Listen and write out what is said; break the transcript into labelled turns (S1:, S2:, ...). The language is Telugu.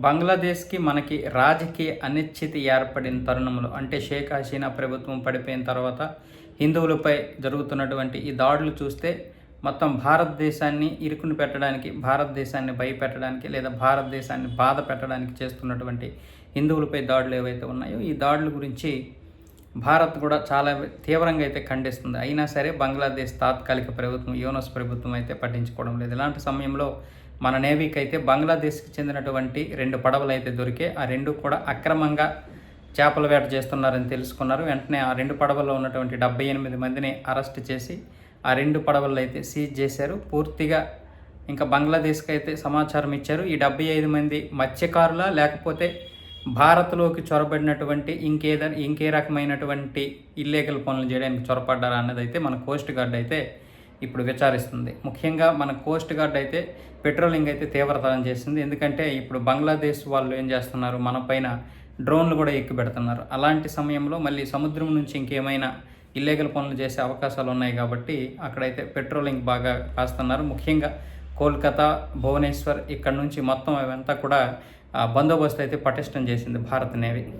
S1: బంగ్లాదేశ్కి మనకి రాజకీయ అనిశ్చితి ఏర్పడిన తరుణంలో అంటే షేక్ హసీనా ప్రభుత్వం పడిపోయిన తర్వాత హిందువులపై జరుగుతున్నటువంటి ఈ దాడులు చూస్తే మొత్తం భారతదేశాన్ని ఇరుకుని పెట్టడానికి భారతదేశాన్ని భయపెట్టడానికి లేదా భారతదేశాన్ని బాధ పెట్టడానికి చేస్తున్నటువంటి హిందువులపై దాడులు ఏవైతే ఉన్నాయో ఈ దాడుల గురించి భారత్ కూడా చాలా తీవ్రంగా అయితే ఖండిస్తుంది. అయినా సరే బంగ్లాదేశ్ తాత్కాలిక ప్రభుత్వం యూనస్ ప్రభుత్వం అయితే పట్టించుకోవడం లేదు. ఇలాంటి సమయంలో మన నేవీకి అయితే బంగ్లాదేశ్కి చెందినటువంటి రెండు పడవలు అయితే దొరికే ఆ రెండు కూడా అక్రమంగా చేపల వేట చేస్తున్నారని తెలుసుకున్నారు. వెంటనే ఆ రెండు పడవల్లో ఉన్నటువంటి డెబ్బై ఎనిమిది మందిని అరెస్ట్ చేసి ఆ రెండు పడవలు అయితే సీజ్ చేశారు. పూర్తిగా ఇంకా బంగ్లాదేశ్కి అయితే సమాచారం ఇచ్చారు. ఈ డెబ్బై ఐదు మంది మత్స్యకారుల లేకపోతే భారత్లోకి చొరబడినటువంటి ఇంకేద ఇంకే రకమైనటువంటి ఇల్లీగల్ పనులు చేయడానికి చొరపడ్డారా అన్నది అయితే మన కోస్ట్ గార్డ్ అయితే ఇప్పుడు విచారిస్తుంది. ముఖ్యంగా మన కోస్ట్ గార్డ్ అయితే పెట్రోలింగ్ అయితే తీవ్రతరం చేసింది. ఎందుకంటే ఇప్పుడు బంగ్లాదేశ్ వాళ్ళు ఏం చేస్తున్నారు? మన పైన డ్రోన్లు కూడా ఎక్కి పెడుతున్నారు. అలాంటి సమయంలో మళ్ళీ సముద్రం నుంచి ఇంకేమైనా ఇల్లీగల్ పనులు చేసే అవకాశాలు ఉన్నాయి కాబట్టి అక్కడైతే పెట్రోలింగ్ బాగా కాస్తున్నారు. ముఖ్యంగా కోల్కతా భువనేశ్వర్ ఇక్కడ నుంచి మొత్తం అవంతా కూడా బందోబస్తు అయితే పటిష్టం చేసింది భారత నేవీ.